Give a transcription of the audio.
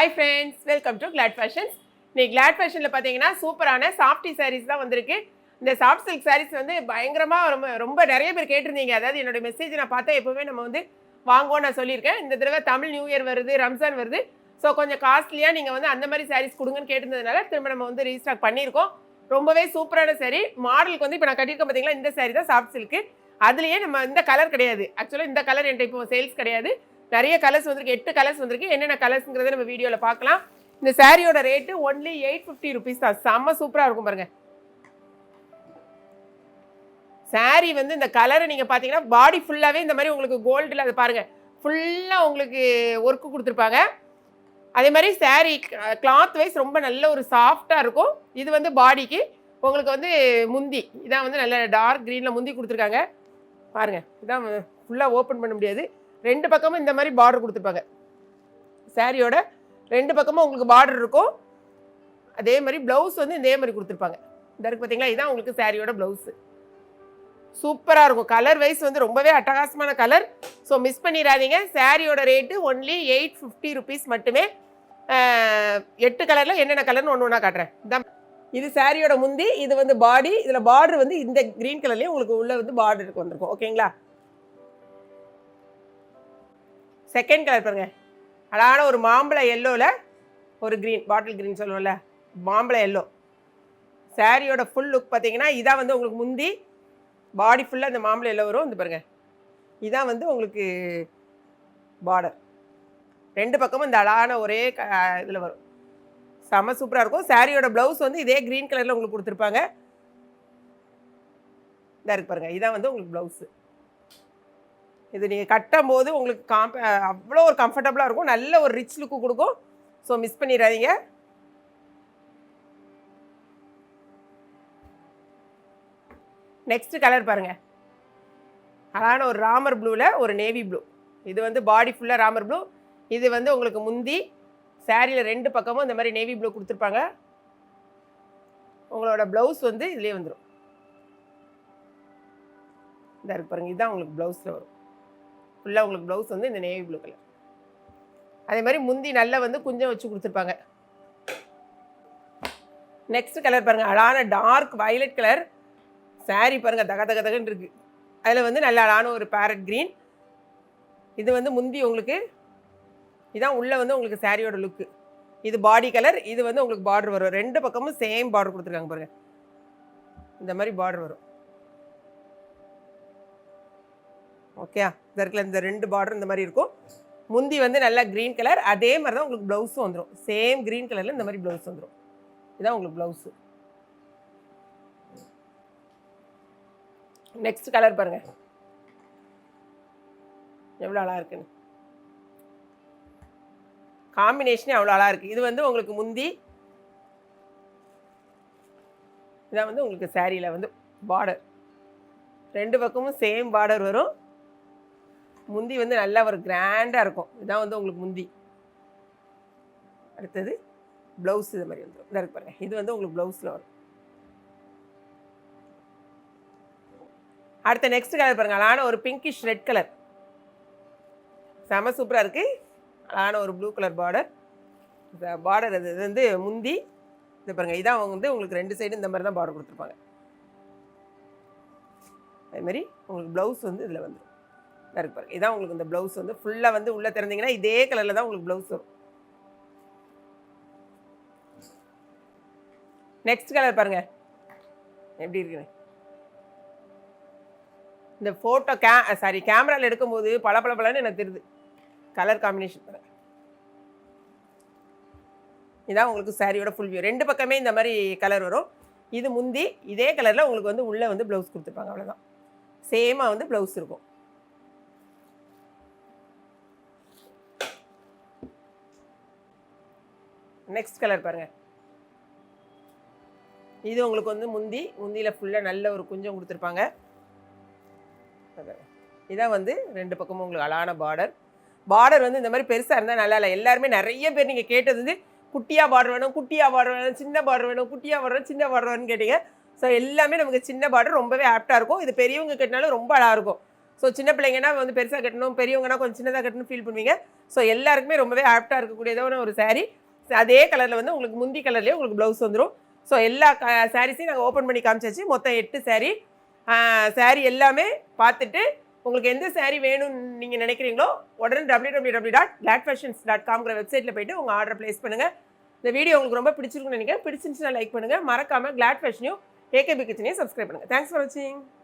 Hi friends welcome to Glad Fashions இன்னைக்கு Claude ஃபேஷனில் பார்த்தீங்கன்னா சூப்பரான சாஃப்டி சாரீஸ் தான் வந்திருக்கு. இந்த சாஃப்ட் சில்க் சாரீஸ் வந்து பயங்கரமாக ரொம்ப ரொம்ப நிறைய பேர் கேட்டிருந்தீங்க. அதாவது என்னோட மெசேஜ் நான் பார்த்தா எப்போவுமே நம்ம வந்து வாங்குவோம் நான் சொல்லியிருக்கேன். இந்த தடவை தமிழ் நியூ இயர் வருது ரம்ஜான் வருது. ஸோ கொஞ்சம் காஸ்ட்லியாக நீங்கள் வந்து அந்த மாதிரி சாரீஸ் கொடுங்கன்னு கேட்டிருந்ததுனால திரும்ப நம்ம வந்து ரீஸ்டாக் பண்ணியிருக்கோம். ரொம்பவே சூப்பரான saree. மாடலுக்கு வந்து இப்போ நான் கட்டியிருக்கேன் பார்த்தீங்களா இந்த சாரீ தான் சாஃப்ட் சில்க்கு அதுலேயே நம்ம இந்த கலர் கிடையாது. ஆக்சுவலாக இந்த கலர் என்கிட்ட இப்போ சேல்ஸ் கிடையாது. நிறைய கலர்ஸ் வந்திருக்கு எட்டு கலர்ஸ் வந்திருக்கு. என்னென்ன கலர்ஸ்ங்கிறத நம்ம வீடியோவில் பார்க்கலாம். இந்த சாரியோட rate only eight fifty rupees தான். செம்ம சூப்பராக இருக்கும் பாருங்க. saree வந்து இந்த கலரை நீங்கள் பார்த்தீங்கன்னா பாடி ஃபுல்லாகவே இந்த மாதிரி உங்களுக்கு கோல்டில் அதை பாருங்கள் ஃபுல்லாக உங்களுக்கு ஒர்க்கு கொடுத்துருப்பாங்க. அதே மாதிரி saree கிளாத் வைஸ் ரொம்ப நல்ல ஒரு சாஃப்டாக இருக்கும். இது வந்து பாடிக்கு உங்களுக்கு வந்து முந்தி. இதான் வந்து நல்ல டார்க் க்ரீனில் முந்தி கொடுத்துருக்காங்க. பாருங்கள் இதான் ஃபுல்லாக ஓப்பன் பண்ண முடியாது. ரெண்டு பக்கமும் இந்த மாதிரி பார்டர் கொடுத்துருப்பாங்க. சாரியோட ரெண்டு பக்கமும் உங்களுக்கு பார்டர் இருக்கும். அதே மாதிரி ப்ளவுஸ் வந்து இதே மாதிரி கொடுத்துருப்பாங்க. இந்த இருக்கு பார்த்தீங்களா இதுதான் உங்களுக்கு சாரியோட ப்ளவுஸு சூப்பராக இருக்கும். கலர் வைஸ் வந்து ரொம்பவே அட்டகாசமான கலர் ஸோ மிஸ் பண்ணிடாதீங்க. சாரியோட rate only eight fifty rupees மட்டுமே. எட்டு கலரில் என்னென்ன கலர்னு ஒன்று ஒன்றா காட்டுறேன். இந்த இது சாரியோட முந்தி இது வந்து பாடி இதில் பார்டர் வந்து இந்த க்ரீன் கலர்லேயும் உங்களுக்கு உள்ளே வந்து பார்டருக்கு வந்திருக்கும். ஓகேங்களா செகண்ட் கலர் பாருங்க. அழகான ஒரு மாம்பழ எல்லோவில் ஒரு க்ரீன் பாட்டில் க்ரீன் சொல்லுவோம்ல. மாம்பழ எல்லோ சாரியோட ஃபுல் லுக் பார்த்தீங்கன்னா இதான் வந்து உங்களுக்கு முந்தி பாடி ஃபுல்லாக இந்த மாம்பழ எல்லோ வரும். வந்து பாருங்க. இதான் வந்து உங்களுக்கு பார்டர் ரெண்டு பக்கமும் இந்த அழகான ஒரே க இதில் வரும். செம சூப்பராக இருக்கும். சாரியோட ப்ளவுஸ் வந்து இதே க்ரீன் கலரில் உங்களுக்கு கொடுத்துருப்பாங்க. இதாக இருக்கு பாருங்கள் இதான் வந்து உங்களுக்கு ப்ளவுஸு இது நீங்கள் கட்டும் போது உங்களுக்கு காம் அவ்வளோ ஒரு கம்ஃபர்டபுளாக இருக்கும். நல்ல ஒரு ரிச் லுக்கு கொடுக்கும். ஸோ மிஸ் பண்ணிடாதீங்க. நெக்ஸ்ட் கலர் பாருங்கள் அழகான ஒரு ராமர் ப்ளூவில் ஒரு நேவி ப்ளூ இது வந்து பாடி ஃபுல்லாக ராமர் ப்ளூ இது வந்து உங்களுக்கு முந்தி சாரியில் ரெண்டு பக்கமும் இந்த மாதிரி நேவி ப்ளூ கொடுத்துருப்பாங்க. உங்களோட ப்ளவுஸ் வந்து இதுலேயே வந்துடும் இந்த இருக்கு பாருங்க. இதுதான் உங்களுக்கு ப்ளவுஸில் வரும். ஃபுல்லாக உங்களுக்கு ப்ளவுஸ் வந்து இந்த நேவி ப்ளூ கலர் அதே மாதிரி முந்தி நல்லா வந்து குஞ்சம் வச்சு கொடுத்துருப்பாங்க. நெக்ஸ்ட் கலர் பாருங்கள் அழகான டார்க் வயலட் கலர் saree பாருங்கள் தக தக தகன்னு இருக்கு. அதில் வந்து நல்ல அழகான ஒரு பேரட் க்ரீன் இது வந்து முந்தி உங்களுக்கு இதான் உள்ளே வந்து உங்களுக்கு சாரியோட லுக்கு இது பாடி கலர் இது வந்து உங்களுக்கு பார்டர் வரும். ரெண்டு பக்கமும் சேம் பார்டர் கொடுத்துருக்காங்க பாருங்கள் இந்த மாதிரி பார்டர் வரும். ஓகே? இந்த இருக்கல இந்த ரெண்டு பார்டர் இந்த மாதிரி இருக்கும். முந்தி வந்து நல்லா க்ரீன் கலர் அதே மாதிரி தான் உங்களுக்கு ப்ளவுஸும் வந்துடும் சேம் க்ரீன் கலரில் இந்த மாதிரி ப்ளவுஸ் வந்துடும் இதான் உங்களுக்கு ப்ளவுஸு நெக்ஸ்ட் கலர் பாருங்கள் எவ்வளோ அழகாக இருக்குன்னு. காம்பினேஷனே அவ்வளோ அழகாக இருக்குது இது வந்து உங்களுக்கு முந்தி இதான் வந்து உங்களுக்கு சேரீயில் வந்து பார்டர் ரெண்டு பக்கமும் சேம் பார்டர் வரும். முந்தி வந்து நல்லா ஒரு கிராண்டாக இருக்கும். இதான் வந்து உங்களுக்கு முந்தி. அடுத்தது ப்ளவுஸ் இது மாதிரி வந்துடும் இதாக இருக்கு பாருங்க. இது வந்து உங்களுக்கு ப்ளவுஸில் வரும். அடுத்த நெக்ஸ்ட் கலர் பாருங்க. அழகான ஒரு பிங்கிஷ் ரெட் கலர் செம சூப்பராக இருக்கு. அழகான ஒரு ப்ளூ கலர் பார்டர் இந்த பார்டர் அது இது வந்து முந்தி. இது பாருங்க. இதான் வந்து உங்களுக்கு ரெண்டு சைடு இந்த மாதிரி தான் பார்டர் கொடுத்துருப்பாங்க. அதே மாதிரி உங்களுக்கு ப்ளவுஸ் வந்து இதில் வந்துடும் இருக்கு பாருங்க. இதான் உங்களுக்கு இந்த ப்ளவுஸ் வந்து ஃபுல்லாக வந்து உள்ளே திறந்தீங்கன்னா இதே கலரில் தான் உங்களுக்கு ப்ளவுஸ் வரும். நெக்ஸ்ட் கலர் பாருங்க. எப்படி இருக்குன்னு. இந்த ஃபோட்டோ கே சாரி கேமராவில் எடுக்கும்போது பல பல பலன்னு எனக்கு தெரியுது. கலர் காம்பினேஷன் பாருங்க. இதான் உங்களுக்கு சாரியோட ஃபுல் வியூ ரெண்டு பக்கமே இந்த மாதிரி கலர் வரும். இது முந்தி இதே கலரில் உங்களுக்கு வந்து உள்ளே வந்து ப்ளவுஸ் கொடுத்துருப்பாங்க. அவ்வளோதான் சேமாக வந்து ப்ளவுஸ் இருக்கும். நெக்ஸ்ட் கலர் பாருங்க. இது உங்களுக்கு வந்து முந்தி முந்தியில் ஃபுல்லாக நல்ல ஒரு குஞ்சம் கொடுத்துருப்பாங்க. இதான் வந்து ரெண்டு பக்கமும் உங்களுக்கு அழகான பார்டர் பார்டர் வந்து இந்த மாதிரி பெருசாக இருந்தால் நல்லா இல்லை. எல்லாருமே நிறைய பேர் நீங்கள் கேட்டது வந்து குட்டியாக பார்டர் வேணும் குட்டியாக பார்டர் வேணும் சின்ன பார்டர் வேணும் குட்டியாக பார்டர் சின்ன பார்டர் வேணும்னு கேட்டீங்க. ஸோ எல்லாமே நமக்கு சின்ன பார்டர் ரொம்பவே ஆப்டாக இருக்கும். இது பெரியவங்க கட்டினாலும் ரொம்ப அழகாக இருக்கும். ஸோ சின்ன பிள்ளைங்கன்னா வந்து பெருசாக கட்டணும் பெரியவங்கன்னா கொஞ்சம் சின்னதாக கட்டணும் ஃபீல் பண்ணுவீங்க. ஸோ எல்லாருக்குமே ரொம்பவே ஆப்டாக இருக்கக்கூடியதான ஒரு சாரீ அதே கலரில் வந்து உங்களுக்கு முந்தி கலர்லேயே உங்களுக்கு ப்ளவுஸ் வந்துடும் ஸோ எல்லா க சாரீஸையும் நாங்கள் ஓப்பன் பண்ணி காமிச்சாச்சு. மொத்தம் எட்டு சாரீ சாரீ எல்லாமே பார்த்துட்டு உங்களுக்கு எந்த சாரீ வேணும்னு நீங்கள் நினைக்கிறீங்களோ உடனே W W W dot black fashions dot காம்ங்கிற வெப்சைட்டில் போயிட்டு உங்கள் ஆர்டர் ப்ளேஸ் பண்ணுங்கள் இந்த வீடியோ உங்களுக்கு ரொம்ப பிடிச்சிருக்குன்னு நினைக்கிறேன். பிடிச்சிருந்துச்சுன்னா லைக் பண்ணுங்கள் மறக்காமல் கிளாட் ஃபேஷனையும் ஏகேபி கிச்சனையும் சப்ஸ்கிரைப் பண்ணுங்கள் தேங்க்ஸ் ஃபார் வாட்சிங்